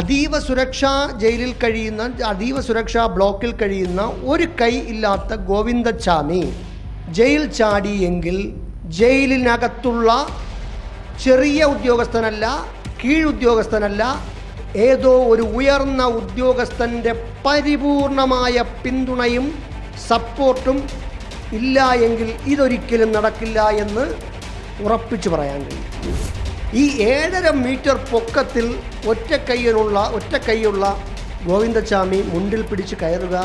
അതീവ സുരക്ഷാ ജയിലിൽ കഴിയുന്ന അതീവ സുരക്ഷാ ബ്ലോക്കിൽ കഴിയുന്ന ഒരു കൈ ഇല്ലാത്ത ഗോവിന്ദച്ചാമി ജയിൽ ചാടിയെങ്കിൽ ജയിലിനകത്തുള്ള ചെറിയ ഉദ്യോഗസ്ഥനല്ല കീഴുദ്യോഗസ്ഥനല്ല ഏതോ ഒരു ഉയർന്ന ഉദ്യോഗസ്ഥന്റെ പരിപൂർണമായ പിന്തുണയും സപ്പോർട്ടും ഇല്ല എങ്കിൽ ഇതൊരിക്കലും നടക്കില്ല എന്ന് ഉറപ്പിച്ചു പറയാൻ കഴിയും. ഈ ഏഴര മീറ്റർ പൊക്കത്തിൽ ഒറ്റ കൈയിലുള്ള ഒറ്റ കൈയുള്ള ഗോവിന്ദച്ചാമി മുണ്ടിൽ പിടിച്ച് കയറുക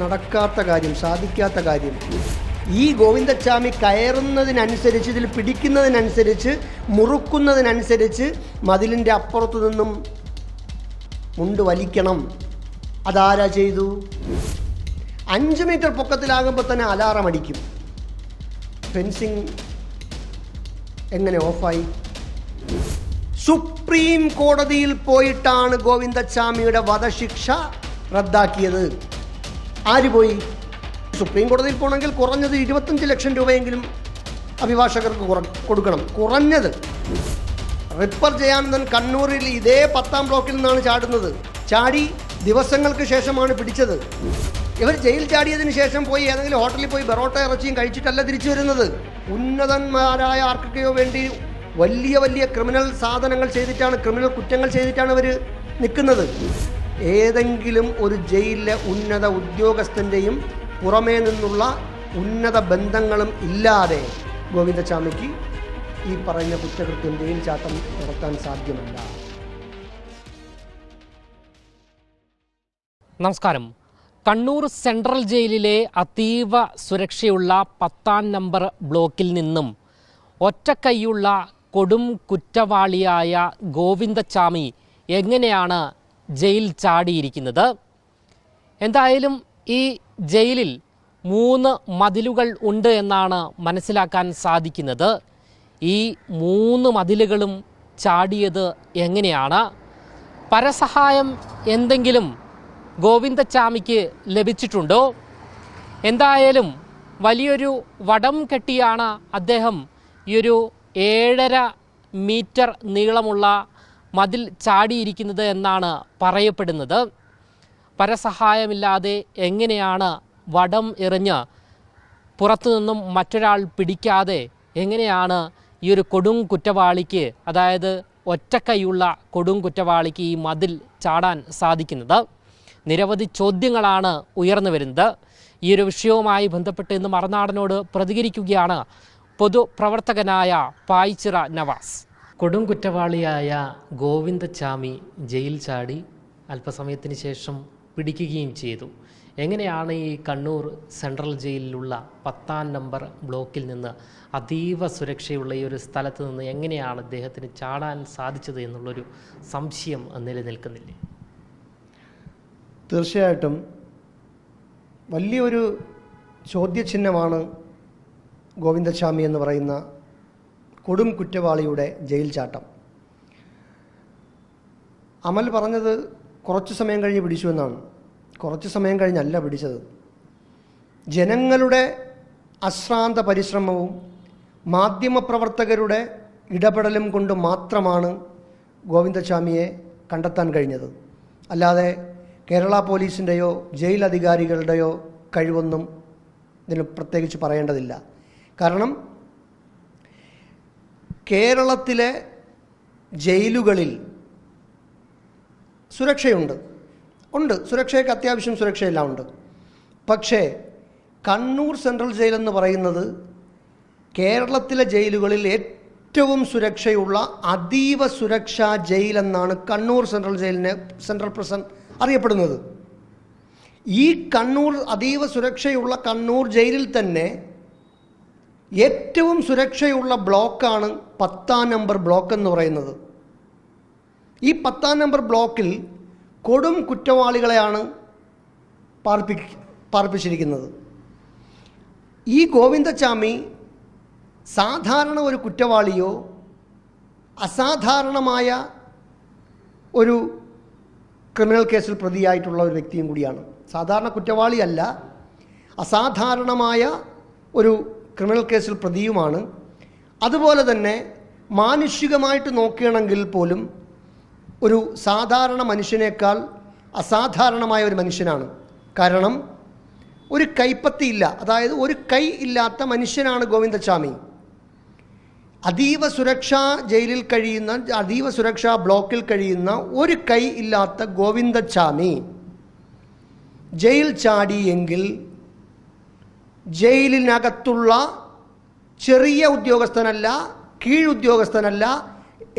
നടക്കാത്ത കാര്യം സാധിക്കാത്ത കാര്യം. ഈ ഗോവിന്ദച്ചാമി കയറുന്നതിനനുസരിച്ച് ഇതിൽ പിടിക്കുന്നതിനനുസരിച്ച് മുറുക്കുന്നതിനനുസരിച്ച് മതിലിന്റെ അപ്പുറത്തു നിന്നും മുണ്ട് വലിക്കണം. അതാരാ ചെയ്തു? അഞ്ച് മീറ്റർ പൊക്കത്തിലാകുമ്പോൾ തന്നെ അലാറം അടിക്കും ഫെൻസിങ് എങ്ങനെ ഓഫായി? സുപ്രീം കോടതിയിൽ പോയിട്ടാണ് ഗോവിന്ദസ്വാമിയുടെ വധശിക്ഷ റദ്ദാക്കിയത്. ആര് പോയി? സുപ്രീം കോടതിയിൽ പോകണമെങ്കിൽ കുറഞ്ഞത് ഇരുപത്തഞ്ച് ലക്ഷം രൂപയെങ്കിലും അഭിഭാഷകർക്ക് കൊടുക്കണം. കുറഞ്ഞത്. റിപ്പർ ജയാനന്ദൻ കണ്ണൂരിൽ ഇതേ പത്താം ബ്ലോക്കിൽ നിന്നാണ് ചാടുന്നത്. ചാടി ദിവസങ്ങൾക്ക് ശേഷമാണ് പിടിച്ചത്. ഇവർ ജയിൽ ചാടിയതിനു ശേഷം പോയി ഏതെങ്കിലും ഹോട്ടലിൽ പോയി ബെറോട്ട ഇറച്ചിയും കഴിച്ചിട്ടല്ല തിരിച്ചു വരുന്നത്. ഉന്നതന്മാരായ ആർക്കൊക്കെയോ വേണ്ടി വലിയ വലിയ ക്രിമിനൽ സാധനങ്ങൾ ചെയ്തിട്ടാണ് ക്രിമിനൽ കുറ്റങ്ങൾ ചെയ്തിട്ടാണ് അവർ നിൽക്കുന്നത്. ഏതെങ്കിലും ഒരു ജയിലിലെ ഉന്നത ഉദ്യോഗസ്ഥന്റെയും പുറമേ നിന്നുള്ള ഉന്നത ബന്ധങ്ങളും ഇല്ലാതെ ഗോവിന്ദസ്വാമിക്ക് ഈ പറയുന്ന കുറ്റകൃത്യം ചാട്ടം നടത്താൻ സാധ്യമല്ല. നമസ്കാരം. കണ്ണൂർ സെൻട്രൽ ജയിലിലെ അതീവ സുരക്ഷയുള്ള പത്താം നമ്പർ ബ്ലോക്കിൽ നിന്നും ഒറ്റക്കൈയുള്ള കൊടും കുറ്റവാളിയായ ഗോവിന്ദച്ചാമി എങ്ങനെയാണ് ജയിൽ ചാടിയിരിക്കുന്നത്? എന്തായാലും ഈ ജയിലിൽ മൂന്ന് മതിലുകൾ ഉണ്ട് എന്നാണ് മനസ്സിലാക്കാൻ സാധിക്കുന്നത്. ഈ മൂന്ന് മതിലുകളും ചാടിയത് എങ്ങനെയാണ്? പരസഹായം എന്തെങ്കിലും ഗോവിന്ദച്ചാമിക്ക് ലഭിച്ചിട്ടുണ്ടോ? എന്തായാലും വലിയൊരു വടം കെട്ടിയാണ് അദ്ദേഹം ഈ ഒരു ഏഴര മീറ്റർ നീളമുള്ള മതിൽ ചാടിയിരിക്കുന്നത് എന്നാണ് പറയപ്പെടുന്നത്. പരസഹായമില്ലാതെ എങ്ങനെയാണ് വടം എറിഞ്ഞ് പുറത്തു നിന്നും മറ്റൊരാൾ പിടിക്കാതെ എങ്ങനെയാണ് ഈ ഒരു കൊടും കുറ്റവാളിക്ക് അതായത് ഒറ്റക്കൈയുള്ള കൊടും കുറ്റവാളിക്ക് ഈ മതിൽ ചാടാൻ സാധിക്കുന്നത്? നിരവധി ചോദ്യങ്ങളാണ് ഉയർന്നു വരുന്നത്. ഈ ഒരു വിഷയവുമായി ബന്ധപ്പെട്ട് ഇന്ന് മറുനാടനോട് പ്രതികരിക്കുകയാണ് പൊതുപ്രവർത്തകനായ പായ്ച്ചിറ നവാസ്. കൊടും കുറ്റവാളിയായ ഗോവിന്ദച്ചാമി ജയിൽ ചാടി അല്പസമയത്തിന് ശേഷം പിടിക്കുകയും ചെയ്തു. എങ്ങനെയാണ് ഈ കണ്ണൂർ സെൻട്രൽ ജയിലിലുള്ള പത്താം നമ്പർ ബ്ലോക്കിൽ നിന്ന് അതീവ സുരക്ഷയുള്ള ഈ ഒരു സ്ഥലത്ത് നിന്ന് എങ്ങനെയാണ് അദ്ദേഹത്തിന് ചാടാൻ സാധിച്ചത് എന്നുള്ളൊരു സംശയം നിലനിൽക്കുന്നില്ലേ? തീർച്ചയായിട്ടും വലിയൊരു ചോദ്യചിഹ്നമാണ് ഗോവിന്ദസ്വാമി എന്ന് പറയുന്ന കൊടും കുറ്റവാളിയുടെ ജയിൽ ചാട്ടം. അമൽ പറഞ്ഞത് കുറച്ച് സമയം കഴിഞ്ഞ് പിടിച്ചു എന്നാണ്. കുറച്ച് സമയം കഴിഞ്ഞല്ല പിടിച്ചത്. ജനങ്ങളുടെ അശ്രാന്ത പരിശ്രമവും മാധ്യമപ്രവർത്തകരുടെ ഇടപെടലും കൊണ്ട് മാത്രമാണ് ഗോവിന്ദസ്വാമിയെ കണ്ടെത്താൻ കഴിഞ്ഞത്. അല്ലാതെ കേരള പോലീസിന്റെയോ ജയിൽ അധികാരികളുടെയോ കഴിവൊന്നും ഇതിന് പ്രത്യേകിച്ച് പറയേണ്ടതില്ല. കാരണം കേരളത്തിലെ ജയിലുകളിൽ സുരക്ഷയുണ്ട്. ഉണ്ട്. സുരക്ഷയ്ക്ക് അത്യാവശ്യം സുരക്ഷയെല്ലാം ഉണ്ട്. പക്ഷേ കണ്ണൂർ സെൻട്രൽ ജയിൽ എന്ന് പറയുന്നത് കേരളത്തിലെ ജയിലുകളിൽ ഏറ്റവും സുരക്ഷയുള്ള അതീവ സുരക്ഷാ ജയിലെന്നാണ് കണ്ണൂർ സെൻട്രൽ ജയിലിനെ സെൻട്രൽ പ്രസൻ അറിയപ്പെടുന്നത്. ഈ കണ്ണൂർ അതീവ സുരക്ഷയുള്ള കണ്ണൂർ ജയിലിൽ തന്നെ ഏറ്റവും സുരക്ഷയുള്ള ബ്ലോക്കാണ് പത്താം നമ്പർ ബ്ലോക്ക് എന്ന് പറയുന്നത്. ഈ പത്താം നമ്പർ ബ്ലോക്കിൽ കൊടും കുറ്റവാളികളെയാണ് പാർപ്പി പാർപ്പിച്ചിരിക്കുന്നത്. ഈ ഗോവിന്ദച്ചാമി സാധാരണ ഒരു കുറ്റവാളിയോ അസാധാരണമായ ഒരു ക്രിമിനൽ കേസിൽ പ്രതിയായിട്ടുള്ള ഒരു വ്യക്തിയും കൂടിയാണ്. സാധാരണ കുറ്റവാളിയല്ല അസാധാരണമായ ഒരു ക്രിമിനൽ കേസിൽ പ്രതിയുമാണ്. അതുപോലെ തന്നെ മാനുഷികമായിട്ട് നോക്കുകയാണെങ്കിൽ പോലും ഒരു സാധാരണ മനുഷ്യനേക്കാൾ അസാധാരണമായ ഒരു മനുഷ്യനാണ്. കാരണം ഒരു കൈപ്പത്തിയില്ല അതായത് ഒരു കൈ ഇല്ലാത്ത മനുഷ്യനാണ് ഗോവിന്ദച്ചാമി അതീവ സുരക്ഷാ ജയിലിൽ കഴിയുന്ന അതീവ സുരക്ഷാ ബ്ലോക്കിൽ കഴിയുന്ന ഒരു കൈ ഇല്ലാത്ത ഗോവിന്ദച്ചാമി ജയിൽ ചാടിയെങ്കിൽ ജയിലിനകത്തുള്ള ചെറിയ ഉദ്യോഗസ്ഥനല്ല കീഴുദ്യോഗസ്ഥനല്ല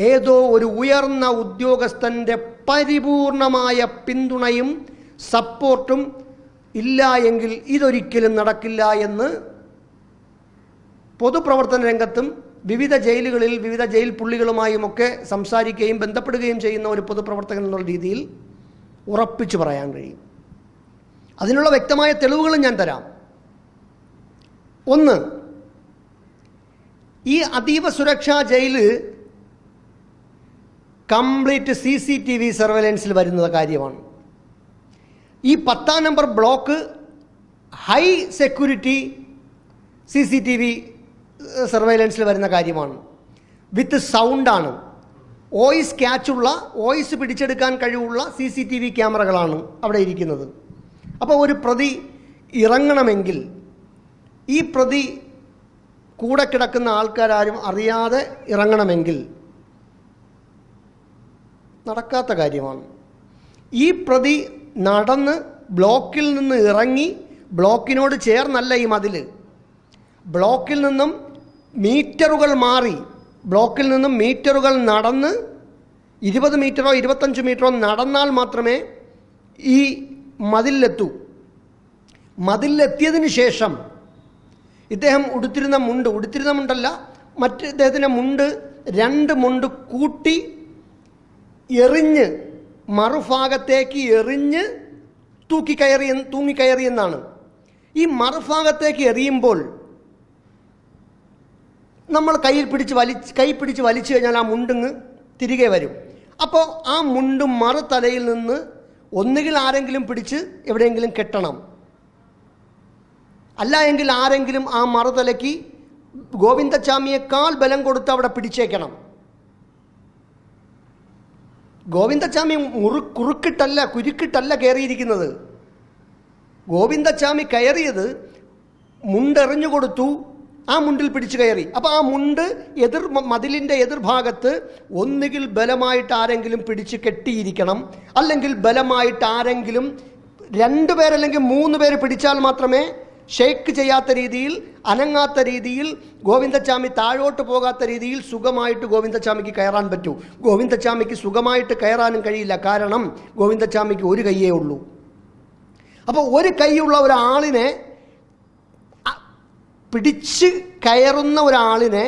ഏതോ ഒരു ഉയർന്ന ഉദ്യോഗസ്ഥന്റെ പരിപൂർണമായ പിന്തുണയും സപ്പോർട്ടും ഇല്ല എങ്കിൽ ഇതൊരിക്കലും നടക്കില്ല എന്ന് പൊതുപ്രവർത്തന രംഗത്തും വിവിധ ജയിലുകളിൽ വിവിധ ജയിൽ പുള്ളികളുമായും ഒക്കെ സംസാരിക്കുകയും ബന്ധപ്പെടുകയും ചെയ്യുന്ന ഒരു പൊതുപ്രവർത്തകൻ എന്നുള്ള രീതിയിൽ ഉറപ്പിച്ചു പറയാൻ കഴിയും. അതിനുള്ള വ്യക്തമായ തെളിവുകളും ഞാൻ തരാം. ഒന്ന് ഈ അതീവ സുരക്ഷാ jail complete C C T V സർവൈലൻസിൽ വരുന്ന കാര്യമാണ്. ഈ പത്താം number block high security C C T V സർവൈലൻസിൽ വരുന്ന കാര്യമാണ്. വിത്ത് സൗണ്ടാണ് വോയിസ് ക്യാച്ചുള്ള വോയിസ് പിടിച്ചെടുക്കാൻ കഴിവുള്ള സി സി ടി വി ക്യാമറകളാണ് അവിടെ ഇരിക്കുന്നത്. അപ്പോൾ ഒരു പ്രതി ഇറങ്ങണമെങ്കിൽ ഈ പ്രതി കൂടെ കിടക്കുന്ന ആൾക്കാരും അറിയാതെ ഇറങ്ങണമെങ്കിൽ നടക്കാത്ത കാര്യമാണ്. ഈ പ്രതി നടന്ന് ബ്ലോക്കിൽ നിന്ന് ഇറങ്ങി ബ്ലോക്കിനോട് ചേർന്നല്ല ഈ മതിൽ ബ്ലോക്കിൽ നിന്നും മീറ്ററുകൾ മാറി ബ്ലോക്കിൽ നിന്നും മീറ്ററുകൾ നടന്ന് ഇരുപത് മീറ്ററോ ഇരുപത്തഞ്ച് മീറ്ററോ നടന്നാൽ മാത്രമേ ഈ മതിലെത്തൂ. മതിലെത്തിയതിന് ശേഷം ഇദ്ദേഹം ഉടുത്തിരുന്ന മുണ്ട് ഉടുത്തിരുന്ന മുണ്ടല്ല മറ്റ് ഇദ്ദേഹത്തിന്റെ മുണ്ട് രണ്ട് മുണ്ട് കൂട്ടി എറിഞ്ഞ് മറുഭാഗത്തേക്ക് എറിഞ്ഞ് തൂക്കിക്കയറി തൂങ്ങിക്കയറിയെന്നാണ് ഈ മറുഭാഗത്തേക്ക് എറിയുമ്പോൾ നമ്മൾ കയ്യിൽ പിടിച്ച് വലിച്ച് കൈ പിടിച്ച് വലിച്ചു കഴിഞ്ഞാൽ ആ മുണ്ടിങ് തിരികെ വരും. അപ്പോൾ ആ മുണ്ട് മറുതലയിൽ നിന്ന് ഒന്നുകിൽ ആരെങ്കിലും പിടിച്ച് എവിടെയെങ്കിലും കെട്ടണം. അല്ല എങ്കിൽ ആരെങ്കിലും ആ മറുതലയ്ക്ക് ഗോവിന്ദച്ചാമിയേക്കാൾ ബലം കൊടുത്ത് അവിടെ പിടിച്ചേക്കണം. ഗോവിന്ദച്ചാമി മുറു കുറുക്കിട്ടല്ല കുരുക്കിട്ടല്ല കയറിയിരിക്കുന്നത്. ഗോവിന്ദച്ചാമി കയറിയത് മുണ്ടെറിഞ്ഞു കൊടുത്തു ആ മുണ്ടിൽ പിടിച്ചു കയറി. അപ്പോൾ ആ മുണ്ട് എതിർ മതിലിന്റെ എതിർഭാഗത്ത് ഒന്നുകിൽ ബലമായിട്ട് ആരെങ്കിലും പിടിച്ച് കെട്ടിയിരിക്കണം അല്ലെങ്കിൽ ബലമായിട്ട് ആരെങ്കിലും രണ്ട് പേരല്ലെങ്കിൽ മൂന്ന് പേര് പിടിച്ചാൽ മാത്രമേ ഷെയ്ക്ക് ചെയ്യാത്ത രീതിയിൽ അനങ്ങാത്ത രീതിയിൽ ഗോവിന്ദച്ചാമി താഴോട്ട് പോകാത്ത രീതിയിൽ സുഖമായിട്ട് ഗോവിന്ദച്ചാമിക്ക് കയറാൻ പറ്റൂ. ഗോവിന്ദച്ചാമിക്ക് സുഖമായിട്ട് കയറാനും കഴിയില്ല. കാരണം ഗോവിന്ദച്ചാമിക്ക് ഒരു കയ്യേ ഉള്ളൂ. അപ്പോൾ ഒരു കൈയുള്ള ഒരാളിനെ പിടിച്ച് കയറുന്ന ഒരാളിനെ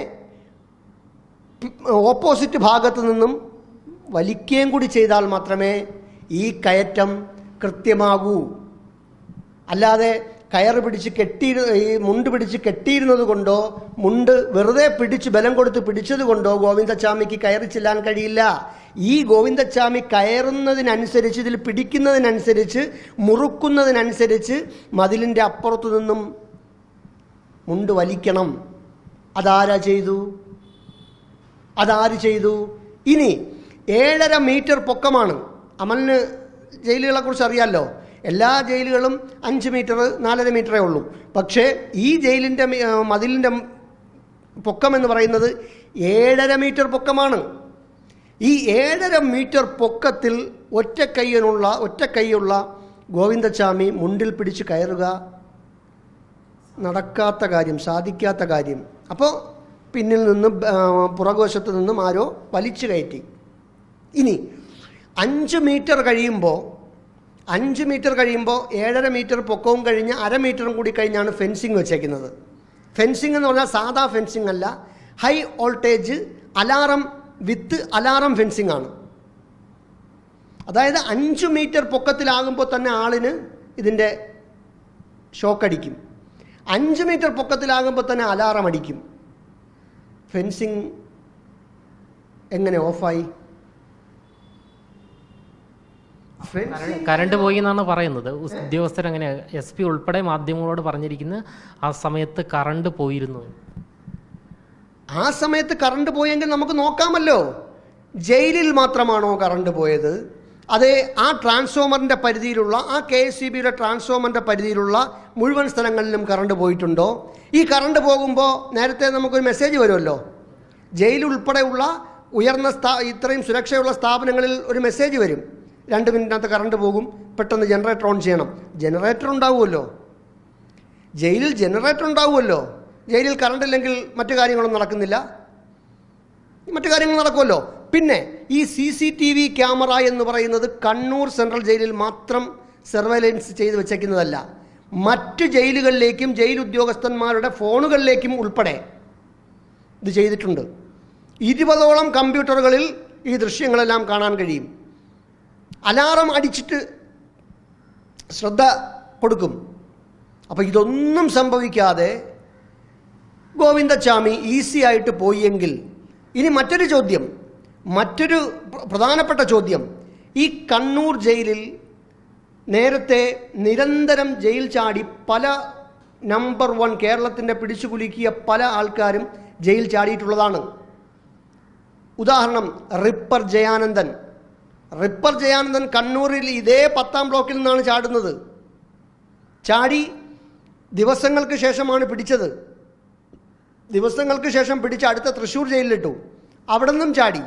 ഓപ്പോസിറ്റ് ഭാഗത്ത് നിന്നും വലിക്കുകയും കൂടി ചെയ്താൽ മാത്രമേ ഈ കയറ്റം കൃത്യമാകൂ. അല്ലാതെ കയറ് പിടിച്ച് കെട്ടി ഈ മുണ്ട് പിടിച്ച് കെട്ടിയിരുന്നത് കൊണ്ടോ മുണ്ട് വെറുതെ പിടിച്ച് ബലം കൊടുത്ത് പിടിച്ചത് കൊണ്ടോ ഗോവിന്ദച്ചാമിക്ക് കയറി ചെല്ലാൻ കഴിയില്ല. ഈ ഗോവിന്ദച്ചാമി കയറുന്നതിനനുസരിച്ച് ഇതിൽ പിടിക്കുന്നതിനനുസരിച്ച് മുറുക്കുന്നതിനനുസരിച്ച് മതിലിന്റെ അപ്പുറത്തു നിന്നും മുണ്ട് വലിക്കണം. അതാരാ ചെയ്തു? അതാര് ചെയ്തു? ഇനി ഏഴര മീറ്റർ പൊക്കമാണ്. അമലിന് ജയിലുകളെ കുറിച്ച് അറിയാമല്ലോ എല്ലാ ജയിലുകളും അഞ്ച് മീറ്റർ നാലര മീറ്ററേ ഉള്ളൂ. പക്ഷേ ഈ ജയിലിന്റെ മതിലിന്റെ പൊക്കം എന്ന് പറയുന്നത് ഏഴര മീറ്റർ പൊക്കമാണ്. ഈ ഏഴര മീറ്റർ പൊക്കത്തിൽ ഒറ്റക്കൈയ്യനുള്ള ഒറ്റക്കൈയുള്ള ഒറ്റ കൈയുള്ള ഗോവിന്ദച്ചാമി മുണ്ടിൽ പിടിച്ച് കയറുക നടക്കാത്ത കാര്യം സാധിക്കാത്ത കാര്യം. അപ്പോൾ പിന്നിൽ നിന്ന് പുറകുവശത്ത് നിന്നും ആരോ വലിച്ചു കയറ്റി. ഇനി അഞ്ച് മീറ്റർ കഴിയുമ്പോൾ അഞ്ച് മീറ്റർ കഴിയുമ്പോൾ ഏഴര മീറ്റർ പൊക്കവും കഴിഞ്ഞ് അര മീറ്ററും കൂടി കഴിഞ്ഞാണ് ഫെൻസിങ് വെച്ചേക്കുന്നത്. ഫെൻസിങ് എന്ന് പറഞ്ഞാൽ സാധാ ഫെൻസിങ് അല്ല high voltage alarm with alarm fencing ആണ്. അതായത് അഞ്ച് മീറ്റർ പൊക്കത്തിലാകുമ്പോൾ തന്നെ ആളിന് ഇതിന്റെ ഷോക്കടിക്കും അഞ്ച് മീറ്റർ പൊക്കത്തിലാകുമ്പോൾ തന്നെ അലാറം അടിക്കും. ഫെൻസിങ് എങ്ങനെ ഓഫായി കറണ്ട് പോയി എന്നാണ് പറയുന്നത്. ഉദ്യോഗസ്ഥർ അങ്ങനെ എസ് പി ഉൾപ്പെടെ മാധ്യമങ്ങളോട് പറഞ്ഞിരിക്കുന്നത് ആ സമയത്ത് കറണ്ട് പോയിരുന്നു. ആ സമയത്ത് കറണ്ട് പോയെങ്കിൽ നമുക്ക് നോക്കാമല്ലോ. ജയിലിൽ മാത്രമാണോ കറണ്ട് പോയത്? അതേ ആ ട്രാൻസ്ഫോമറിന്റെ പരിധിയിലുള്ള ആ കെ എസ് സി ബിയുടെ ട്രാൻസ്ഫോമറിന്റെ പരിധിയിലുള്ള മുഴുവൻ സ്ഥലങ്ങളിലും കറണ്ട് പോയിട്ടുണ്ടോ? ഈ കറണ്ട് പോകുമ്പോൾ നേരത്തെ നമുക്കൊരു മെസ്സേജ് വരുമല്ലോ. ജയിൽ ഉൾപ്പെടെയുള്ള ഉയർന്ന സ്ഥാ ഇത്രയും സുരക്ഷയുള്ള സ്ഥാപനങ്ങളിൽ ഒരു മെസ്സേജ് വരും. രണ്ട് മിനിറ്റിനകത്ത് കറണ്ട് പോകും പെട്ടെന്ന് ജനറേറ്റർ ഓൺ ചെയ്യണം. ജനറേറ്റർ ഉണ്ടാവുമല്ലോ. ജയിലിൽ ജനറേറ്റർ ഉണ്ടാവുമല്ലോ. ജയിലിൽ കറണ്ട് ഇല്ലെങ്കിൽ മറ്റു കാര്യങ്ങളൊന്നും നടക്കുന്നില്ല. മറ്റു കാര്യങ്ങൾ നടക്കുമല്ലോ. പിന്നെ ഈ C C T V camera എന്ന് പറയുന്നത് കണ്ണൂർ സെൻട്രൽ ജയിലിൽ മാത്രം സർവൈലൻസ് ചെയ്ത് വെച്ചേക്കുന്നതല്ല. മറ്റ് ജയിലുകളിലേക്കും ജയിൽ ഉദ്യോഗസ്ഥന്മാരുടെ ഫോണുകളിലേക്കും ഉൾപ്പെടെ ഇത് ചെയ്തിട്ടുണ്ട്. ഇരുപതോളം കമ്പ്യൂട്ടറുകളിൽ ഈ ദൃശ്യങ്ങളെല്ലാം കാണാൻ കഴിയും. അലാറം അടിച്ചിട്ട് ശ്രദ്ധ കൊടുക്കും. അപ്പോൾ ഇതൊന്നും സംഭവിക്കാതെ ഗോവിന്ദച്ചാമി ഈസി ആയിട്ട് പോയെങ്കിൽ ഇനി മറ്റൊരു ചോദ്യം. മറ്റൊരു പ്രധാനപ്പെട്ട ചോദ്യം. ഈ കണ്ണൂർ ജയിലിൽ നേരത്തെ നിരന്തരം ജയിൽ ചാടി പല നമ്പർ വൺ കേരളത്തിന്റെ പിടിച്ചുകുലുക്കിയ പല ആൾക്കാരും ജയിൽ ചാടിയിട്ടുള്ളതാണ്. ഉദാഹരണം റിപ്പർ ജയാനന്ദൻ. റിപ്പർ ജയാനന്ദൻ കണ്ണൂരിൽ ഇതേ പത്താം ബ്ലോക്കിൽ നിന്നാണ് ചാടുന്നത്. ചാടി ദിവസങ്ങൾക്ക് ശേഷമാണ് പിടിച്ചത്. ദിവസങ്ങൾക്ക് ശേഷം പിടിച്ച് അടുത്ത തൃശ്ശൂർ ജയിലിലിട്ടു. അവിടെ നിന്നും ചാടി.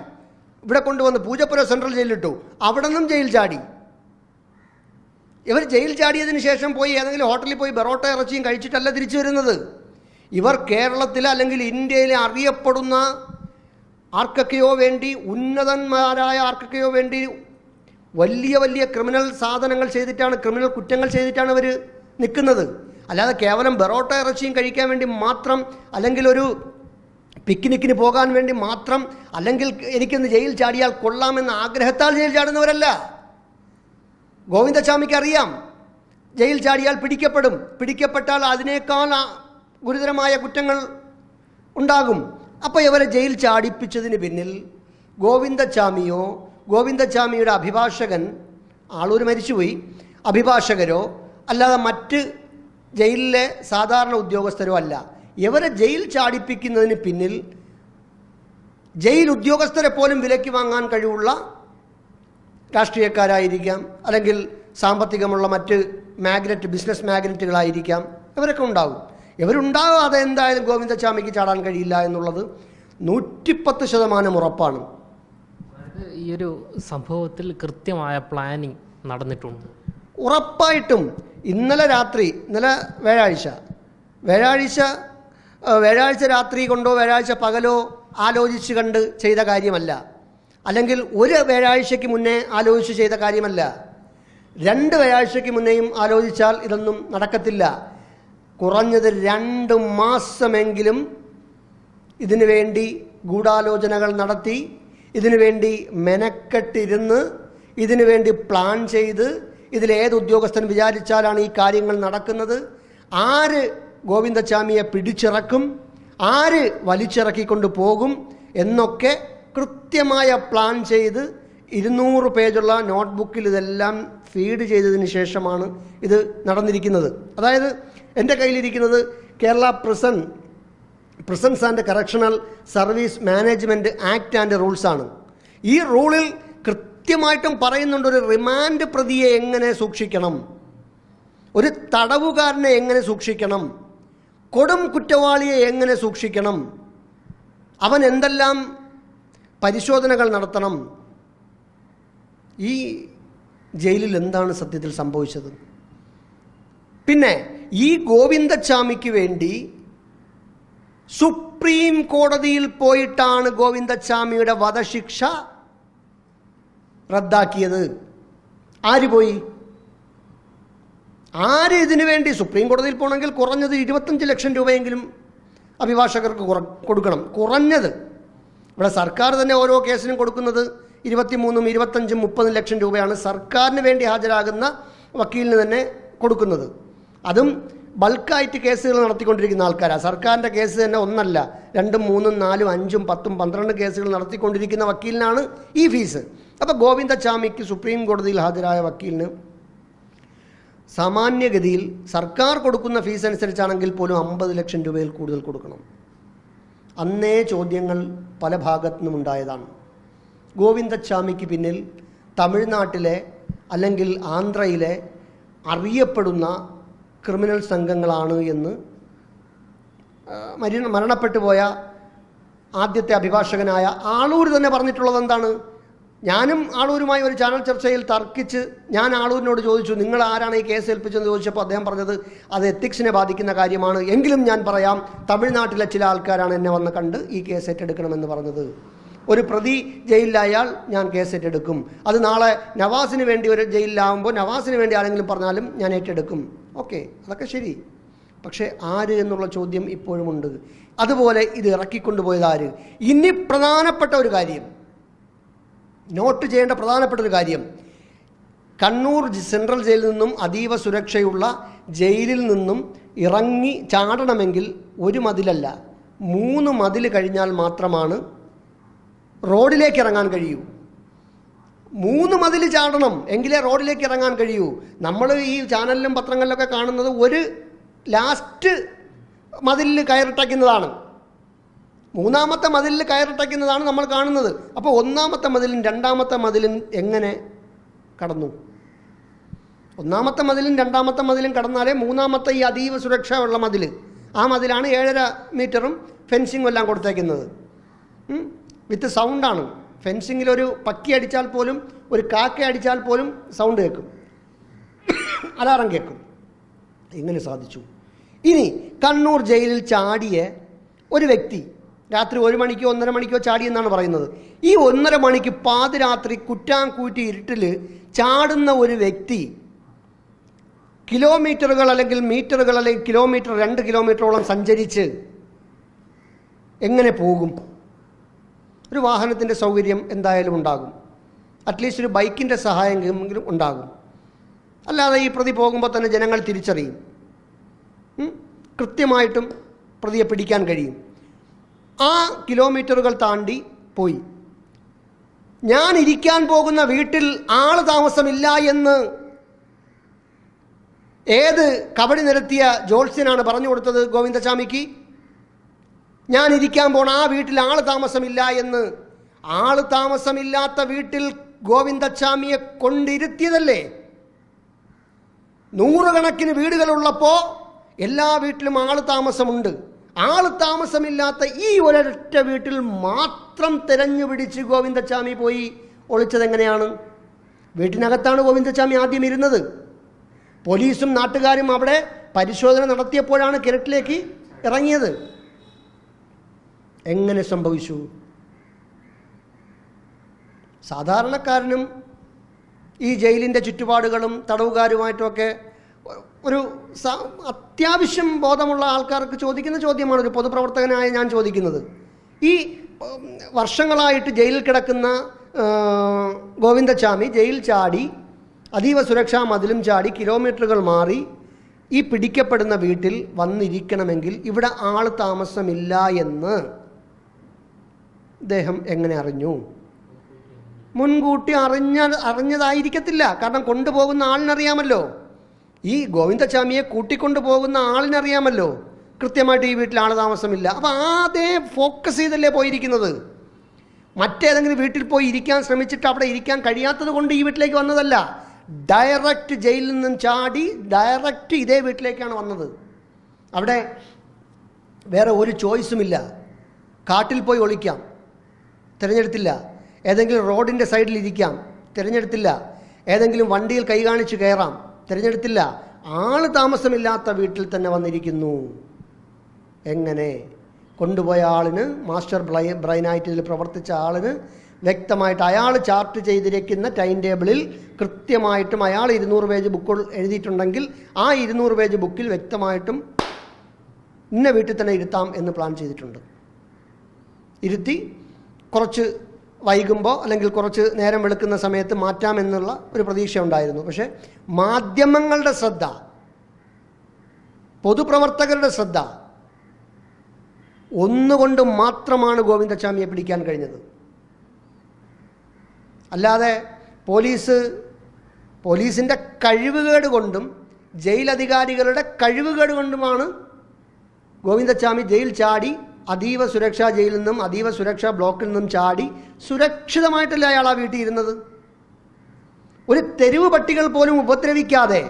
ഇവിടെ കൊണ്ടുവന്ന് പൂജപ്പുര സെൻട്രൽ ജയിലിലിട്ടു. അവിടെ നിന്നും ജയിൽ ചാടി. ഇവർ ജയിൽ ചാടിയതിന് ശേഷം പോയി ഏതെങ്കിലും ഹോട്ടലിൽ പോയി ബെറോട്ട ഇറച്ചിയും കഴിച്ചിട്ടല്ല തിരിച്ചു വരുന്നത്. ഇവർ കേരളത്തിൽ അല്ലെങ്കിൽ ഇന്ത്യയിൽ അറിയപ്പെടുന്ന ആർക്കൊക്കെയോ വേണ്ടി ഉന്നതന്മാരായ ആർക്കൊക്കെയോ വേണ്ടി വലിയ വലിയ ക്രിമിനൽ സാധനങ്ങൾ ചെയ്തിട്ടാണ് ക്രിമിനൽ കുറ്റങ്ങൾ ചെയ്തിട്ടാണ് ഇവർ നിൽക്കുന്നത്. അല്ലാതെ കേവലം ബെറോട്ട ഇറച്ചിയും കഴിക്കാൻ വേണ്ടി മാത്രം അല്ലെങ്കിൽ ഒരു പിക്നിക്കിന് പോകാൻ വേണ്ടി മാത്രം അല്ലെങ്കിൽ എനിക്കൊന്ന് ജയിൽ ചാടിയാൽ കൊള്ളാമെന്ന ആഗ്രഹത്താൽ ജയിൽ ചാടുന്നവരല്ല. ഗോവിന്ദസ്വാമിക്ക് അറിയാം ജയിൽ ചാടിയാൽ പിടിക്കപ്പെടും. പിടിക്കപ്പെട്ടാൽ അതിനേക്കാൾ ഗുരുതരമായ കുറ്റങ്ങൾ ഉണ്ടാകും. അപ്പോൾ ഇവരെ ജയിൽ ചാടിപ്പിച്ചതിന് പിന്നിൽ ഗോവിന്ദച്ചാമിയോ ഗോവിന്ദച്ചാമിയുടെ അഭിഭാഷകൻ ആളൂർ മരിച്ചുപോയി. അഭിഭാഷകരോ അല്ലാതെ മറ്റ് ജയിലിലെ സാധാരണ ഉദ്യോഗസ്ഥരോ അല്ല. ഇവരെ ജയിൽ ചാടിപ്പിക്കുന്നതിന് പിന്നിൽ ജയിൽ ഉദ്യോഗസ്ഥരെ പോലും വിലയ്ക്ക് വാങ്ങാൻ കഴിവുള്ള രാഷ്ട്രീയക്കാരായിരിക്കാം അല്ലെങ്കിൽ സാമ്പത്തികമുള്ള മറ്റ് മാഗ്നറ്റ് ബിസിനസ് മാഗ്നറ്റുകളായിരിക്കാം. ഇവരൊക്കെ ഉണ്ടാകും ഇവരുണ്ടാകാതെ എന്തായാലും ഗോവിന്ദച്ചാമിക്ക് ചാടാൻ കഴിയില്ല എന്നുള്ളത് നൂറ്റിപ്പത്ത് ശതമാനം ഉറപ്പാണ്. ഈ ഒരു സംഭവത്തിൽ കൃത്യമായ പ്ലാനിങ് നടന്നിട്ടുണ്ട്. ഉറപ്പായിട്ടും ഇന്നലെ രാത്രി ഇന്നലെ വ്യാഴാഴ്ച വ്യാഴാഴ്ച വ്യാഴാഴ്ച രാത്രി കൊണ്ടോ വ്യാഴാഴ്ച പകലോ ആലോചിച്ച് കണ്ട് ചെയ്ത കാര്യമല്ല. അല്ലെങ്കിൽ ഒരു വ്യാഴാഴ്ചയ്ക്ക് മുന്നേ ആലോചിച്ച് ചെയ്ത കാര്യമല്ല. രണ്ട് വ്യാഴാഴ്ചയ്ക്ക് മുന്നേയും ആലോചിച്ചാൽ ഇതൊന്നും നടക്കത്തില്ല. കുറഞ്ഞത് രണ്ട് മാസമെങ്കിലും ഇതിനു വേണ്ടി ഗൂഢാലോചനകൾ നടത്തി ഇതിനു വേണ്ടി മെനക്കെട്ടിരുന്ന് ഇതിനു വേണ്ടി പ്ലാൻ ചെയ്ത് ഇതിലേത് ഉദ്യോഗസ്ഥൻ വിചാരിച്ചാലാണ് ഈ കാര്യങ്ങൾ നടക്കുന്നത്. ആര് ഗോവിന്ദച്ചാമിയെ പിടിച്ചിറക്കും ആര് വലിച്ചിറക്കിക്കൊണ്ട് പോകും എന്നൊക്കെ കൃത്യമായ പ്ലാൻ ചെയ്ത് ഇരുന്നൂറ് പേജുള്ള നോട്ട്ബുക്കിൽ ഇതെല്ലാം ഫീഡ് ചെയ്തതിന് ശേഷമാണ് ഇത് നടന്നിരിക്കുന്നത്. അതായത് എന്റെ കയ്യിലിരിക്കുന്നത് Kerala prison prisons and correctional service management act and rules ആണ്. ഈ റൂളിൽ കൃത്യമായിട്ടും പറയുന്നുണ്ട് ഒരു റിമാൻഡ് പ്രതിയെ എങ്ങനെ സൂക്ഷിക്കണം? ഒരു തടവുകാരനെ എങ്ങനെ സൂക്ഷിക്കണം? കൊടും കുറ്റവാളിയെ എങ്ങനെ സൂക്ഷിക്കണം? അവൻ എന്തെല്ലാം പരിശോധനകൾ നടത്തണം? ഈ ജയിലിൽ എന്താണ് സത്യത്തിൽ സംഭവിച്ചത്? പിന്നെ ഈ ഗോവിന്ദച്ചാമിക്ക് വേണ്ടി സുപ്രീം കോടതിയിൽ പോയിട്ടാണ് ഗോവിന്ദച്ചാമിയുടെ വധശിക്ഷ റദ്ദാക്കിയത്. ആര് പോയി? ആര് ഇതിനു വേണ്ടി സുപ്രീം കോടതിയിൽ പോകണമെങ്കിൽ കുറഞ്ഞത് ഇരുപത്തഞ്ച് ലക്ഷം രൂപയെങ്കിലും അഭിഭാഷകർക്ക് കൊടുക്കണം. കുറഞ്ഞത്. ഇവിടെ സർക്കാർ തന്നെ ഓരോ കേസിനും കൊടുക്കുന്നത് ഇരുപത്തിമൂന്നും ഇരുപത്തഞ്ചും മുപ്പതും ലക്ഷം രൂപയാണ് സർക്കാരിന് വേണ്ടി ഹാജരാകുന്ന വക്കീലിന് തന്നെ കൊടുക്കുന്നത്. അതും ബൾക്കായിട്ട് കേസുകൾ നടത്തിക്കൊണ്ടിരിക്കുന്ന ആൾക്കാരാണ് സർക്കാരിന്റെ കേസ് തന്നെ ഒന്നല്ല രണ്ടും മൂന്നും നാലും അഞ്ചും പത്തും പന്ത്രണ്ട് കേസുകൾ നടത്തിക്കൊണ്ടിരിക്കുന്ന വക്കീലിനാണ് ഈ ഫീസ്. അപ്പോൾ ഗോവിന്ദചാമിക്ക് സുപ്രീം കോടതിയിൽ ഹാജരായ വക്കീലിന് സാമാന്യഗതിയിൽ സർക്കാർ കൊടുക്കുന്ന ഫീസ് അനുസരിച്ചാണെങ്കിൽ പോലും അമ്പത് ലക്ഷം രൂപയിൽ കൂടുതൽ കൊടുക്കണം. അന്നേ ചോദ്യങ്ങൾ പല ഭാഗത്തു നിന്നും ഉണ്ടായതാണ്. ഗോവിന്ദച്ചാമിക്ക് പിന്നിൽ തമിഴ്നാട്ടിലെ അല്ലെങ്കിൽ ആന്ധ്രയിലെ അറിയപ്പെടുന്ന ക്രിമിനൽ സംഘങ്ങളാണ് എന്ന് മരണപ്പെട്ടു പോയ ആദ്യത്തെ അഭിഭാഷകനായ ആളൂർ തന്നെ പറഞ്ഞിട്ടുള്ളത് എന്താണ് ഞാനും ആളൂരുമായി ഒരു ചാനൽ ചർച്ചയിൽ തർക്കിച്ച് ഞാൻ ആളൂരിനോട് ചോദിച്ചു നിങ്ങൾ ആരാണ് ഈ കേസ് ഏൽപ്പിച്ചെന്ന് ചോദിച്ചപ്പോൾ അദ്ദേഹം പറഞ്ഞത് അത് എത്തിക്സിനെ ബാധിക്കുന്ന കാര്യമാണ്. എങ്കിലും ഞാൻ പറയാം തമിഴ്നാട്ടിലെ ചില ആൾക്കാരാണ് എന്നെ വന്ന് കണ്ട് ഈ കേസ് ഏറ്റെടുക്കണമെന്ന് പറഞ്ഞത്. ഒരു പ്രതി ജയിലിലായാൽ ഞാൻ കേസ് ഏറ്റെടുക്കും. അത് നാളെ നവാസിന് വേണ്ടി ഒരു ജയിലിലാവുമ്പോൾ നവാസിന് വേണ്ടി ആരെങ്കിലും പറഞ്ഞാലും ഞാൻ ഏറ്റെടുക്കും. ഓക്കെ അതൊക്കെ ശരി. പക്ഷേ ആര് എന്നുള്ള ചോദ്യം ഇപ്പോഴുമുണ്ട്. അതുപോലെ ഇത് ഇറക്കിക്കൊണ്ടുപോയത് ആര്? ഇനി പ്രധാനപ്പെട്ട ഒരു കാര്യം. നോട്ട് ചെയ്യേണ്ട പ്രധാനപ്പെട്ട ഒരു കാര്യം. കണ്ണൂർ സെൻട്രൽ ജയിലിൽ നിന്നും അതീവ സുരക്ഷയുള്ള ജയിലിൽ നിന്നും ഇറങ്ങി ചാടണമെങ്കിൽ ഒരു മതിലല്ല മൂന്ന് മതിൽ കഴിഞ്ഞാൽ മാത്രമാണ് റോഡിലേക്ക് ഇറങ്ങാൻ കഴിയൂ. മൂന്ന് മതിൽ ചാടണം എങ്കിലേ റോഡിലേക്ക് ഇറങ്ങാൻ കഴിയൂ. നമ്മൾ ഈ ചാനലിലും പത്രങ്ങളിലൊക്കെ കാണുന്നത് ഒരു ലാസ്റ്റ് മതിലിൽ കയറിട്ടയ്ക്കുന്നതാണ് മൂന്നാമത്തെ മതിലിൽ കയറിട്ടയ്ക്കുന്നതാണ് നമ്മൾ കാണുന്നത്. അപ്പോൾ ഒന്നാമത്തെ മതിലും രണ്ടാമത്തെ മതിലും എങ്ങനെ കടന്നു? ഒന്നാമത്തെ മതിലും രണ്ടാമത്തെ മതിലും കടന്നാലേ മൂന്നാമത്തെ ഈ അതീവ സുരക്ഷ ഉള്ള മതിൽ ആ മതിലാണ് ഏഴര മീറ്ററും ഫെൻസിങ്ങും എല്ലാം കൊടുത്തേക്കുന്നത്. വിത്ത് സൗണ്ടാണ്. ഫെൻസിങ്ങിൽ ഒരു പക്കി അടിച്ചാൽ പോലും ഒരു കാക്ക അടിച്ചാൽ പോലും സൗണ്ട് കേൾക്കും. അലാറം കേൾക്കും. എങ്ങനെ സാധിച്ചു. ഇനി കണ്ണൂർ ജയിലിൽ ചാടിയ ഒരു വ്യക്തി രാത്രി ഒരു മണിക്കോ ഒന്നര മണിക്കോ ചാടിയെന്നാണ് പറയുന്നത്. ഈ ഒന്നര മണിക്ക് പാതിരാത്രി കുറ്റാങ്കൂറ്റി ഇരുട്ടിൽ ചാടുന്ന ഒരു വ്യക്തി കിലോമീറ്ററുകൾ അല്ലെങ്കിൽ മീറ്ററുകൾ അല്ലെങ്കിൽ കിലോമീറ്റർ രണ്ട് കിലോമീറ്ററോളം സഞ്ചരിച്ച് എങ്ങനെ പോകും? ഒരു വാഹനത്തിന്റെ സൗകര്യം എന്തായാലും ഉണ്ടാകും. അറ്റ്ലീസ്റ്റ് ഒരു ബൈക്കിന്റെ സഹായമെങ്കിലും ഉണ്ടാകും. അല്ലാതെ ഈ പ്രതി പോകുമ്പോൾ തന്നെ ജനങ്ങൾ തിരിച്ചറിയും. കൃത്യമായിട്ടും പ്രതിയെ പിടിക്കാൻ കഴിയും. ആ കിലോമീറ്ററുകൾ താണ്ടി പോയി. ഞാൻ ഇരിക്കാൻ പോകുന്ന വീട്ടിൽ ആൾ താമസമില്ല എന്ന് ഏത് കബടി നിരത്തിയ ജോത്സ്യനാണ് പറഞ്ഞു കൊടുത്തത് ഗോവിന്ദസ്വാമിക്ക്? ഞാൻ ഇരിക്കാൻ പോണ ആ വീട്ടിൽ ആൾ താമസമില്ല എന്ന് ആൾ താമസമില്ലാത്ത വീട്ടിൽ ഗോവിന്ദസ്വാമിയെ കൊണ്ടിരുത്തിയതല്ലേ? നൂറുകണക്കിന് വീടുകളുള്ളപ്പോൾ എല്ലാ വീട്ടിലും ആൾ താമസമുണ്ട്. ആൾ താമസമില്ലാത്ത ഈ ഒരൊറ്റ വീട്ടിൽ മാത്രം തിരഞ്ഞു പിടിച്ച് ഗോവിന്ദസ്വാമി പോയി. ഒളിച്ചത് എങ്ങനെയാണ്? വീട്ടിനകത്താണ് ഗോവിന്ദസ്വാമി ആദ്യം ഇരുന്നത്. പോലീസും നാട്ടുകാരും അവിടെ പരിശോധന നടത്തിയപ്പോഴാണ് കിരട്ടിലേക്ക് ഇറങ്ങിയത്. എങ്ങനെ സംഭവിച്ചു? സാധാരണക്കാരനും ഈ ജയിലിന്റെ ചുറ്റുപാടുകളും തടവുകാരുമായിട്ടുമൊക്കെ ഒരു അത്യാവശ്യം ബോധമുള്ള ആൾക്കാർക്ക് ചോദിക്കുന്ന ചോദ്യമാണ് ഒരു പൊതുപ്രവർത്തകനായ ഞാൻ ചോദിക്കുന്നത്. ഈ വർഷങ്ങളായിട്ട് ജയിലിൽ കിടക്കുന്ന ഗോവിന്ദച്ചാമി ജയിൽ ചാടി അതീവ സുരക്ഷാ മതിലും ചാടി കിലോമീറ്ററുകൾ മാറി ഈ പിടിക്കപ്പെടുന്ന വീട്ടിൽ വന്നിരിക്കണമെങ്കിൽ ഇവിടെ ആൾ താമസമില്ല എന്ന് അദ്ദേഹം എങ്ങനെ അറിഞ്ഞു? മുൻകൂട്ടി അറിഞ്ഞ അറിഞ്ഞതായിരിക്കത്തില്ല. കാരണം കൊണ്ടുപോകുന്ന ആളിനറിയാമല്ലോ. ഈ ഗോവിന്ദസ്വാമിയെ കൂട്ടിക്കൊണ്ടു പോകുന്ന ആളിനറിയാമല്ലോ. കൃത്യമായിട്ട് ഈ വീട്ടിൽ ആൾ താമസമില്ല. അപ്പോൾ അതേ ഫോക്കസ് ചെയ്തല്ലേ പോയിരിക്കുന്നത്? മറ്റേതെങ്കിലും വീട്ടിൽ പോയി ഇരിക്കാൻ ശ്രമിച്ചിട്ട് അവിടെ ഇരിക്കാൻ കഴിയാത്തത് കൊണ്ട് ഈ വീട്ടിലേക്ക് വന്നതല്ല. ഡയറക്റ്റ് ജയിലിൽ നിന്നും ചാടി ഡയറക്റ്റ് ഇതേ വീട്ടിലേക്കാണ് വന്നത്. അവിടെ വേറെ ഒരു ചോയ്സുമില്ല കാട്ടിൽ പോയി ഒളിക്കാം. തിരഞ്ഞെടുത്തില്ല. ഏതെങ്കിലും റോഡിന്റെ സൈഡിൽ ഇരിക്കാം. തിരഞ്ഞെടുത്തില്ല. ഏതെങ്കിലും വണ്ടിയിൽ കൈ കാണിച്ച് കയറാം. തിരഞ്ഞെടുത്തില്ല. ആൾ താമസമില്ലാത്ത വീട്ടിൽ തന്നെ വന്നിരിക്കുന്നു. എങ്ങനെ? കൊണ്ടുപോയ ആളിന് മാസ്റ്റർ ബ്ലൈ ബ്രൈനായിട്ട് ഇതിൽ പ്രവർത്തിച്ച ആളിന് വ്യക്തമായിട്ട് അയാൾ ചാർട്ട് ചെയ്തിരിക്കുന്ന ടൈം ടേബിളിൽ കൃത്യമായിട്ടും അയാൾ ഇരുന്നൂറ് പേജ് ബുക്ക് എഴുതിയിട്ടുണ്ടെങ്കിൽ ആ ഇരുന്നൂറ് പേജ് ബുക്കിൽ വ്യക്തമായിട്ടും ഇന്ന വീട്ടിൽ തന്നെ ഇരുത്താം എന്ന് പ്ലാൻ ചെയ്തിട്ടുണ്ട്. ഇരുത്തി കുറച്ച് വൈകുമ്പോൾ അല്ലെങ്കിൽ കുറച്ച് നേരം വെളുക്കുന്ന സമയത്ത് മാറ്റാമെന്നുള്ള ഒരു പ്രതീക്ഷ ഉണ്ടായിരുന്നു പക്ഷേ മാധ്യമങ്ങളുടെ ശ്രദ്ധ പൊതുപ്രവർത്തകരുടെ ശ്രദ്ധ ഒന്നുകൊണ്ട് മാത്രമാണ് ഗോവിന്ദസ്വാമിയെ പിടിക്കാൻ കഴിഞ്ഞത്. അല്ലാതെ പോലീസ് പോലീസിന്റെ കഴിവുകേട് കൊണ്ടും ജയിലധികാരികളുടെ കഴിവുകേട് കൊണ്ടുമാണ് ഗോവിന്ദസ്വാമി ജയിൽ ചാടി അതീവ സുരക്ഷാ ജയിലിൽ നിന്നും അതീവ സുരക്ഷാ ബ്ലോക്കിൽ നിന്നും ചാടി സുരക്ഷിതമായിട്ടല്ല അയാൾ ആ വീട്ടിൽ ഇരുന്നത്? ഒരു തെരുവ് പട്ടികൾ പോലും ഉപദ്രവിക്കാതെ.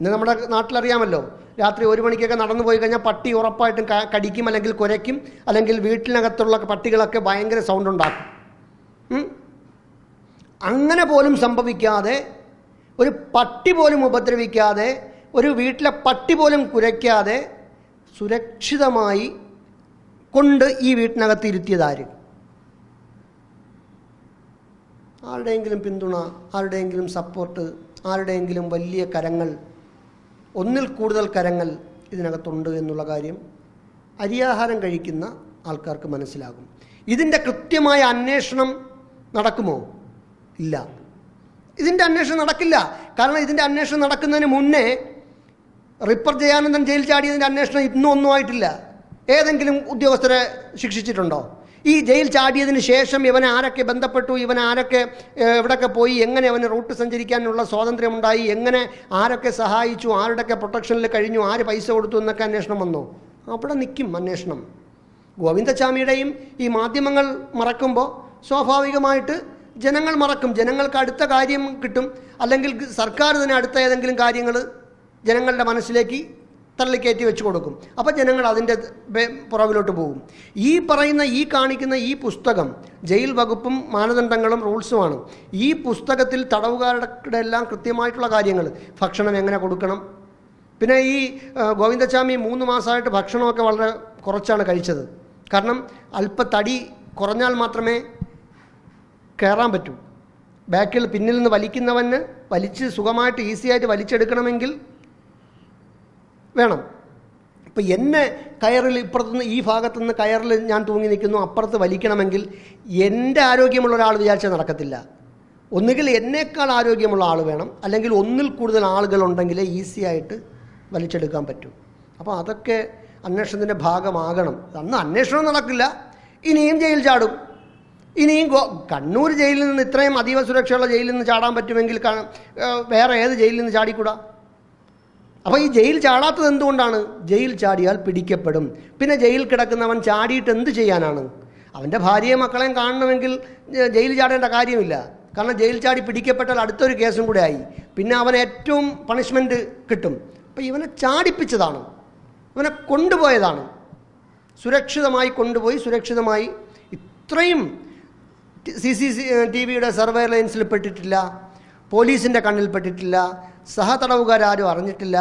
ഇന്ന് നമ്മുടെ നാട്ടിലറിയാമല്ലോ രാത്രി ഒരു മണിക്കൊക്കെ നടന്നു പോയി കഴിഞ്ഞാൽ പട്ടി ഉറപ്പായിട്ടും കടിക്കും അല്ലെങ്കിൽ കുരയ്ക്കും അല്ലെങ്കിൽ വീട്ടിനകത്തുള്ള പട്ടികളൊക്കെ ഭയങ്കര സൗണ്ട് ഉണ്ടാക്കും. അങ്ങനെ പോലും സംഭവിക്കാതെ ഒരു പട്ടി പോലും ഉപദ്രവിക്കാതെ ഒരു വീട്ടിലെ പട്ടി പോലും കുരയ്ക്കാതെ സുരക്ഷിതമായി കൊണ്ട് ഈ വീട്ടിനകത്ത് ഇരുത്തിയതാര്? ആരുടെയെങ്കിലും പിന്തുണ ആരുടെയെങ്കിലും സപ്പോർട്ട് ആരുടെയെങ്കിലും വലിയ കരങ്ങൾ ഒന്നിൽ കൂടുതൽ കരങ്ങൾ ഇതിനകത്തുണ്ട് എന്നുള്ള കാര്യം അരിയാഹാരം കഴിക്കുന്ന ആൾക്കാർക്ക് മനസ്സിലാകും. ഇതിന്റെ കൃത്യമായ അന്വേഷണം നടക്കുമോ? ഇല്ല. ഇതിന്റെ അന്വേഷണം നടക്കില്ല. കാരണം ഇതിന്റെ അന്വേഷണം നടക്കുന്നതിന് മുന്നേ റിപ്പർ ജയാനന്ദൻ ജയിൽ ചാടിയതിന്റെ അന്വേഷണം ഇന്നും ഒന്നും ആയിട്ടില്ല. ഏതെങ്കിലും ഉദ്യോഗസ്ഥരെ ശിക്ഷിച്ചിട്ടുണ്ടോ? ഈ ജയിൽ ചാടിയതിന് ശേഷം ഇവനെ ആരൊക്കെ ബന്ധപ്പെട്ടു? ഇവൻ ആരൊക്കെ എവിടൊക്കെ പോയി? എങ്ങനെ അവന് റൂട്ട് സഞ്ചരിക്കാനുള്ള സ്വാതന്ത്ര്യമുണ്ടായി? എങ്ങനെ ആരൊക്കെ സഹായിച്ചു? ആരുടെയൊക്കെ പ്രൊട്ടക്ഷനിൽ കഴിഞ്ഞു? ആര് പൈസ കൊടുത്തു എന്നൊക്കെ അന്വേഷണം വന്നു. അവിടെ നിൽക്കും അന്വേഷണം. ഗോവിന്ദച്ചാമിയുടെയും ഈ മാധ്യമങ്ങൾ മറക്കുമ്പോൾ സ്വാഭാവികമായിട്ട് ജനങ്ങൾ മറക്കും. ജനങ്ങൾക്ക് അടുത്ത കാര്യം കിട്ടും. അല്ലെങ്കിൽ സർക്കാർ തന്നെ അടുത്ത ഏതെങ്കിലും കാര്യങ്ങൾ ജനങ്ങളുടെ മനസ്സിലേക്ക് തള്ളിക്കയറ്റി വെച്ച് കൊടുക്കും. അപ്പോൾ ജനങ്ങൾ അതിന്റെ പുറകിലോട്ട് പോകും. ഈ പറയുന്ന ഈ കാണിക്കുന്ന ഈ പുസ്തകം ജയിൽ വകുപ്പും മാനദണ്ഡങ്ങളും റൂൾസുമാണ്. ഈ പുസ്തകത്തിൽ തടവുകാരുടെ എല്ലാം കൃത്യമായിട്ടുള്ള കാര്യങ്ങൾ. ഭക്ഷണം എങ്ങനെ കൊടുക്കണം? പിന്നെ ഈ ഗോവിന്ദസ്വാമി മൂന്ന് മാസമായിട്ട് ഭക്ഷണമൊക്കെ വളരെ കുറച്ചാണ് കഴിച്ചത്. കാരണം അല്പ കുറഞ്ഞാൽ മാത്രമേ കയറാൻ പറ്റൂ. ബാക്കിൽ പിന്നിൽ നിന്ന് വലിക്കുന്നവന് വലിച്ച് സുഖമായിട്ട് ഈസിയായിട്ട് വലിച്ചെടുക്കണമെങ്കിൽ വേണം. ഇപ്പം എന്നെ കയറിൽ ഇപ്പുറത്തുനിന്ന് ഈ ഭാഗത്തുനിന്ന് കയറിൽ ഞാൻ തൂങ്ങി നിൽക്കുന്നു അപ്പുറത്ത് വലിക്കണമെങ്കിൽ എന്റെ ആരോഗ്യമുള്ള ഒരാൾ വിചാരിച്ചാൽ നടക്കത്തില്ല. ഒന്നുകിൽ എന്നേക്കാൾ ആരോഗ്യമുള്ള ആൾ വേണം അല്ലെങ്കിൽ ഒന്നിൽ കൂടുതൽ ആളുകൾ ഉണ്ടെങ്കിലേ ഈസി ആയിട്ട് വലിച്ചെടുക്കാൻ പറ്റും. അപ്പോൾ അതൊക്കെ അന്വേഷണത്തിന്റെ ഭാഗമാകണം. അന്ന് അന്വേഷണം നടക്കില്ല. ഇനിയും ജയിൽ ചാടും. ഇനിയും കണ്ണൂർ ജയിലിൽ നിന്ന് ഇത്രയും അതീവ സുരക്ഷയുള്ള ജയിലിൽ നിന്ന് ചാടാൻ പറ്റുമെങ്കിൽ വേറെ ഏത് ജയിലിൽ നിന്ന് ചാടിക്കൂടാ? അപ്പോൾ ഈ ജയിൽ ചാടാത്തത് എന്തുകൊണ്ടാണ്? ജയിൽ ചാടിയാൽ പിടിക്കപ്പെടും. പിന്നെ ജയിൽ കിടക്കുന്നവൻ ചാടിയിട്ട് എന്ത് ചെയ്യാനാണ്? അവന്റെ ഭാര്യയെ മക്കളെയും കാണണമെങ്കിൽ ജയിൽ ചാടേണ്ട കാര്യമില്ല. കാരണം ജയിൽ ചാടി പിടിക്കപ്പെട്ടാൽ അടുത്തൊരു കേസും കൂടെ ആയി. പിന്നെ അവൻ ഏറ്റവും പണിഷ്മെന്റ് കിട്ടും. അപ്പോൾ ഇവനെ ചാടിപ്പിച്ചതാണ്. ഇവനെ കൊണ്ടുപോയതാണ്. സുരക്ഷിതമായി കൊണ്ടുപോയി സുരക്ഷിതമായി ഇത്രയും സി സി ടി വിയുടെ സർവൈലൻസിൽ പെട്ടിട്ടില്ല. പോലീസിന്റെ കണ്ണിൽ പെട്ടിട്ടില്ല. സഹതടവുകാരും അറിഞ്ഞിട്ടില്ല.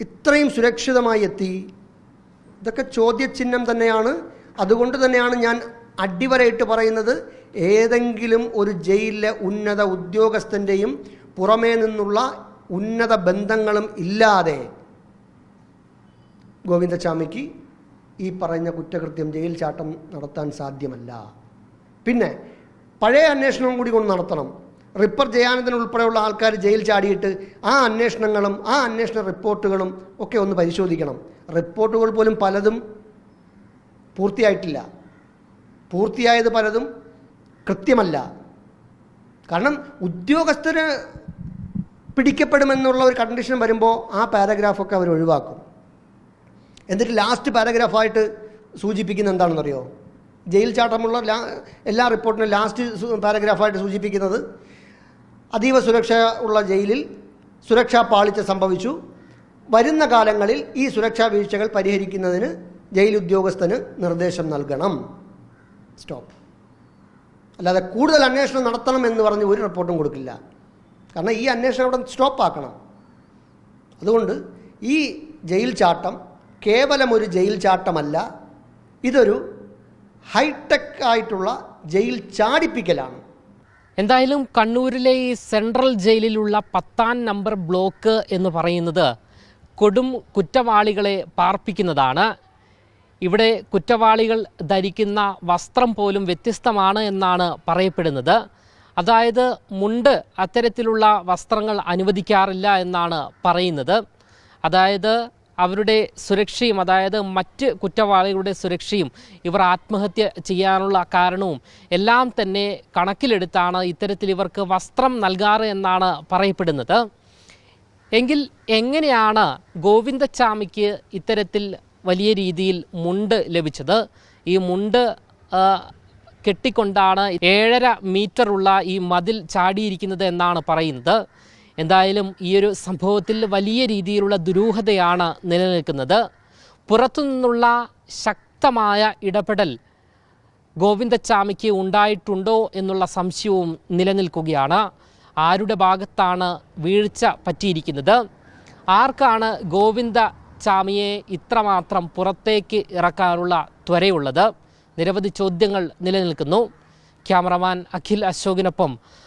ഇത്രയും സുരക്ഷിതമായി എത്തി. ഇതൊക്കെ ചോദ്യചിഹ്നം തന്നെയാണ്. അതുകൊണ്ട് തന്നെയാണ് ഞാൻ അടിവരയിട്ട് പറയുന്നത്. ഏതെങ്കിലും ഒരു ജയിലിലെ ഉന്നത ഉദ്യോഗസ്ഥന്റെയും പുറമേ നിന്നുള്ള ഉന്നത ബന്ധങ്ങളും ഇല്ലാതെ ഗോവിന്ദസ്വാമിക്ക് ഈ പറഞ്ഞ കുറ്റകൃത്യം ജയിൽ ചാട്ടം നടത്താൻ സാധ്യമല്ല. പിന്നെ പഴയ അന്വേഷണവും കൂടി കൊണ്ട് നടത്തണം. റിപ്പർ ജയാനന്ദൻ ഉൾപ്പെടെയുള്ള ആൾക്കാർ ജയിൽ ചാടിയിട്ട് ആ അന്വേഷണങ്ങളും ആ അന്വേഷണ റിപ്പോർട്ടുകളും ഒക്കെ ഒന്ന് പരിശോധിക്കണം. റിപ്പോർട്ടുകൾ പോലും പലതും പൂർത്തിയായിട്ടില്ല. പൂർത്തിയായത് പലതും കൃത്യമല്ല. കാരണം ഉദ്യോഗസ്ഥര് പിടിക്കപ്പെടുമെന്നുള്ള ഒരു കണ്ടീഷൻ വരുമ്പോൾ ആ പാരഗ്രാഫൊക്കെ അവർ ഒഴിവാക്കും. എന്നിട്ട് ലാസ്റ്റ് പാരഗ്രാഫായിട്ട് സൂചിപ്പിക്കുന്ന എന്താണെന്നറിയോ? ജയിൽ ചാട്ടമുള്ള എല്ലാ റിപ്പോർട്ടിനും ലാസ്റ്റ് പാരഗ്രാഫായിട്ട് സൂചിപ്പിക്കുന്നത് അതീവ സുരക്ഷ ഉള്ള ജയിലിൽ സുരക്ഷാ പാളിച്ച സംഭവിച്ചു. വരുന്ന കാലങ്ങളിൽ ഈ സുരക്ഷാ വീഴ്ചകൾ പരിഹരിക്കുന്നതിന് ജയിൽ ഉദ്യോഗസ്ഥന് നിർദ്ദേശം നൽകണം. സ്റ്റോപ്പ്. അല്ലാതെ കൂടുതൽ അന്വേഷണം നടത്തണം എന്ന് പറഞ്ഞ് ഒരു റിപ്പോർട്ടും കൊടുക്കില്ല. കാരണം ഈ അന്വേഷണം അവിടെ സ്റ്റോപ്പാക്കണം. അതുകൊണ്ട് ഈ ജയിൽ ചാട്ടം കേവലം ഒരു ജയിൽ ചാട്ടമല്ല ഇതൊരു ഹൈടെക് ആയിട്ടുള്ള ജയിൽ ചാടിപ്പിക്കലാണ്. എന്തായാലും കണ്ണൂരിലെ ഈ സെൻട്രൽ ജയിലിലുള്ള പത്താം നമ്പർ ബ്ലോക്ക് എന്ന് പറയുന്നത് കൊടും കുറ്റവാളികളെ പാർപ്പിക്കുന്നതാണ്. ഇവിടെ കുറ്റവാളികൾ ധരിക്കുന്ന വസ്ത്രം പോലും വ്യത്യസ്തമാണ് എന്നാണ് പറയപ്പെടുന്നത്. അതായത് മുണ്ട് അത്തരത്തിലുള്ള വസ്ത്രങ്ങൾ അനുവദിക്കാറില്ല എന്നാണ് പറയുന്നത്. അതായത് അവരുടെ സുരക്ഷയും അതായത് മറ്റ് കുറ്റവാളികളുടെ സുരക്ഷയും ഇവർ ആത്മഹത്യ ചെയ്യാനുള്ള കാരണവും എല്ലാം തന്നെ കണക്കിലെടുത്താണ് ഇത്തരത്തിൽ ഇവർക്ക് വസ്ത്രം നൽകാറ് എന്നാണ് പറയപ്പെടുന്നത്. എങ്കിൽ എങ്ങനെയാണ് ഗോവിന്ദച്ചാമിക്ക് ഇത്തരത്തിൽ വലിയ രീതിയിൽ മുണ്ട് ലഭിച്ചത്? ഈ മുണ്ട് കെട്ടിക്കൊണ്ടാണ് ഏഴര മീറ്ററുള്ള ഈ മതിൽ ചാടിയിരിക്കുന്നത് എന്നാണ് പറയുന്നത്. എന്തായാലും ഈ ഒരു സംഭവത്തിൽ വലിയ രീതിയിലുള്ള ദുരൂഹതയാണ് നിലനിൽക്കുന്നത്. പുറത്തു നിന്നുള്ള ശക്തമായ ഇടപെടൽ ഗോവിന്ദച്ചാമിക്ക് ഉണ്ടായിട്ടുണ്ടോ എന്നുള്ള സംശയവും നിലനിൽക്കുകയാണ്. ആരുടെ ഭാഗത്താണ് വീഴ്ച പറ്റിയിരിക്കുന്നത്? ആർക്കാണ് ഗോവിന്ദ ചാമിയെ ഇത്രമാത്രം പുറത്തേക്ക് ഇറക്കാനുള്ള ത്വരയുള്ളത്? നിരവധി ചോദ്യങ്ങൾ നിലനിൽക്കുന്നു. ക്യാമറമാൻ അഖിൽ അശോകിനൊപ്പം